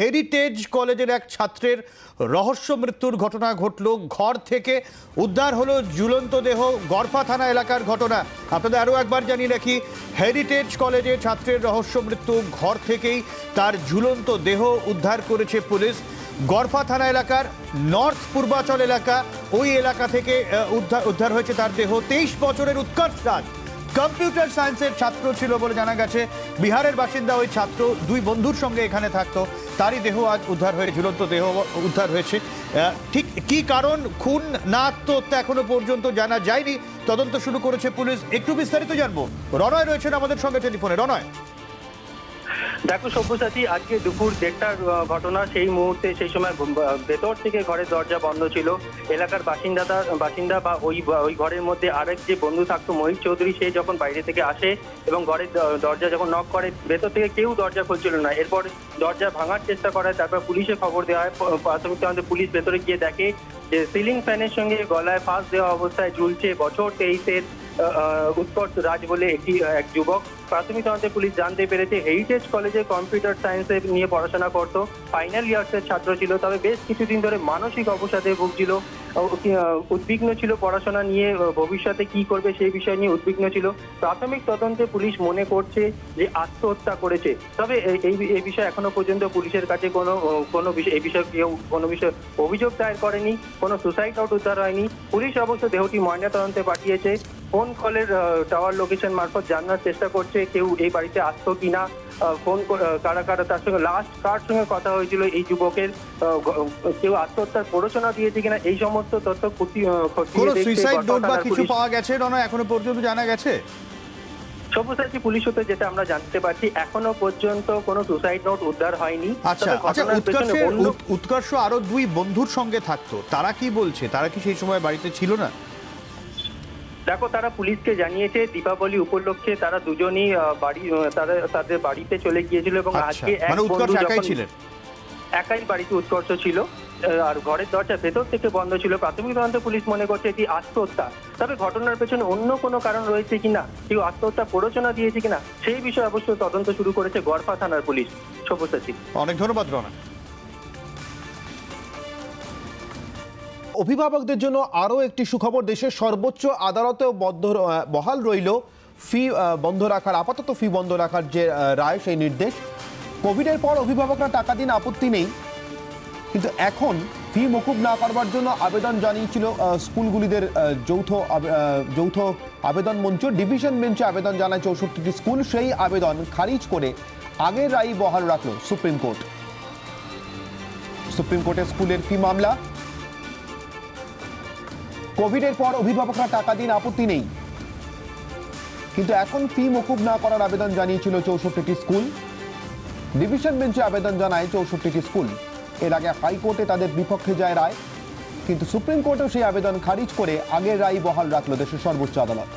Heritage কলেজের এক ছাত্রের রহস্য মৃত্যুর ঘটনা ঘটল। ঘর থেকে উদ্ধার হলো ঝুলন্ত দেহ গড়ফা থানা এলাকার ঘটনা। আপনাদের আরও একবার জানিয়ে রাখি, হেরিটেজ কলেজে ছাত্রের রহস্য মৃত্যু, ঘর থেকেই তার ঝুলন্ত দেহ উদ্ধার করেছে পুলিশ। গড়ফা থানা এলাকার নর্থ পূর্বাচল এলাকা, ওই এলাকা থেকে উদ্ধার উদ্ধার হয়েছে তার দেহ। তেইশ বছরের উৎকর্ষ রাজ। কম্পিউটার সায়েন্সের ছাত্র ছিল বলে জানা গেছে। বিহারের বাসিন্দা ওই ছাত্র দুই বন্ধুর সঙ্গে এখানে থাকতো। তারই দেহ আজ উদ্ধার হয়ে, ঝুলন্ত দেহ উদ্ধার হয়েছে। ঠিক কি কারণ? খুন না আত্মহত্যা এখনও পর্যন্ত জানা যায়নি। তদন্ত শুরু করেছে পুলিশ। একটু বিস্তারিত জানব। রনয় রয়েছেন আমাদের সঙ্গে টেলিফোনে। রনয়। দেখো সব্যসাচী, আজকে দুপুর দেড়টার ঘটনা, সেই মুহূর্তে, সেই সময় ভেতর থেকে ঘরের দরজা বন্ধ ছিল। এলাকার বাসিন্দাটা বাসিন্দা বা ওই ওই ঘরের মধ্যে আরেক যে বন্ধু থাকতো মহিত চৌধুরী, সে যখন বাইরে থেকে আসে এবং ঘরের দরজা যখন নক করে, ভেতর থেকে কেউ দরজা খুলছিল না। এরপর দরজা ভাঙার চেষ্টা করে তারপর পুলিশে খবর দেওয়া হয়। প্রাথমিক তদন্তে পুলিশ ভেতরে গিয়ে দেখে যে, সিলিং ফ্যানের সঙ্গে গলায় ফাঁস দেওয়া অবস্থায় ঝুলছে বছর তেইশের উৎকর্ষ রাজ বলে একটি এক যুবক। প্রাথমিক তদন্তে পুলিশ জানতে পেরেছে হেরিটেজ কলেজে কম্পিউটার সায়েন্সে নিয়ে পড়াশোনা করতো। ফাইনাল ইয়ার্সের ছাত্র ছিল, তবে বেশ কিছুদিন ধরে মানসিক অবসাদে ভুগছিল। উদ্বিগ্ন ছিল পড়াশোনা নিয়ে ভবিষ্যতে কি করবে সেই বিষয় নিয়ে উদ্বিগ্ন ছিল। প্রাথমিক তদন্তে পুলিশ মনে করছে যে আত্মহত্যা করেছে। তবে এই- এই বিষয়ে এখনও পর্যন্ত পুলিশের কাছে কোনো কোনো বিষয়, এই বিষয়ে কেউ কোনো বিষয়ে, অভিযোগ দায়ের করেনি, কোনো সুসাইড আউট উদ্ধার হয়নি। পুলিশ অবশ্য দেহটি ময়নাতদন্তে পাঠিয়েছে। ফোন কলের টাওয়ার লোকেশন মারফত জানার চেষ্টা করছে কেউ এই বাড়িতে আসতো কিনা ফোন কারা কারা তার সঙ্গে লাস্ট কার সঙ্গে কথা হয়েছিল এই যুবকের কেউ আত্মহত্যার প্ররোচনা দিয়েছে কিনা এই সমস্ত তথ্য কোনো সুইসাইড নোট বা কিছু পাওয়া গেছে? এখনও পর্যন্ত জানা গেছে? সব্যসাচী পুলিশ সূত্রে যেটা আমরা জানতে পারছি এখনও পর্যন্ত কোনো সুসাইড নোট উদ্ধার হয়নি। আচ্ছা আচ্ছা উৎকর্ষ আরও দুই বন্ধুর সঙ্গে থাকতো। তারা কি বলছে? তারা কি সেই সময় বাড়িতে ছিল না? দেখো তারা পুলিশকে জানিয়েছে দীপাবলি উপলক্ষে তারা দুজনই বাড়ি তারা তাদের বাড়িতে চলে গিয়েছিল এবং আচ্ছা আজকে এক মানে বন্ধু একাই যখন একাই বাড়িতে উৎকর্ষ ছিল আর ঘরের দরজা ভেতর থেকে বন্ধ ছিল। প্রাথমিক তদন্তে পুলিশ মনে করছে এটি আত্মহত্যা। তবে ঘটনার পেছনে অন্য কোনো কারণ রয়েছে কিনা কেউ আত্মহত্যা প্ররোচনা দিয়েছে কিনা সেই বিষয়ে অবশ্য তদন্ত শুরু করেছে গড়ফা থানার পুলিশ। সব্যসাচী। অনেক ধন্যবাদ রনা। অভিভাবকদের জন্য আরও একটি সুখবর, দেশের সর্বোচ্চ আদালতেও বদ্ধ বহাল রইল ফি বন্ধ রাখার, আপাতত ফি বন্ধ রাখার যে রায়, সেই নির্দেশ। কোভিডের পর অভিভাবকরা টাকা দিন আপত্তি নেই, কিন্তু এখন ফি মকুব না করবার জন্য আবেদন জানিয়েছিল স্কুলগুলিদের যৌথ যৌথ আবেদন মঞ্চ, ডিভিশন বেঞ্চে আবেদন জানায় চৌষট্টিটি স্কুল। সেই আবেদন খারিজ করে আগের রায় বহাল রাখল সুপ্রিম কোর্ট। সুপ্রিম কোর্টে স্কুলের ফি মামলা কোভিডের পর অভিভাবকরা টাকা দিন, আপত্তি নেই। কিন্তু এখন ফি মকুব না করার আবেদন জানিয়েছিল চৌষট্টিটি স্কুল। ডিভিশন বেঞ্চে আবেদন জানায় চৌষট্টিটি স্কুল। এর আগে হাইকোর্টে তাদের বিপক্ষে যায় রায়। কিন্তু সুপ্রিম কোর্টেও সেই আবেদন খারিজ করে আগের রায় বহাল রাখল দেশের সর্বোচ্চ আদালত।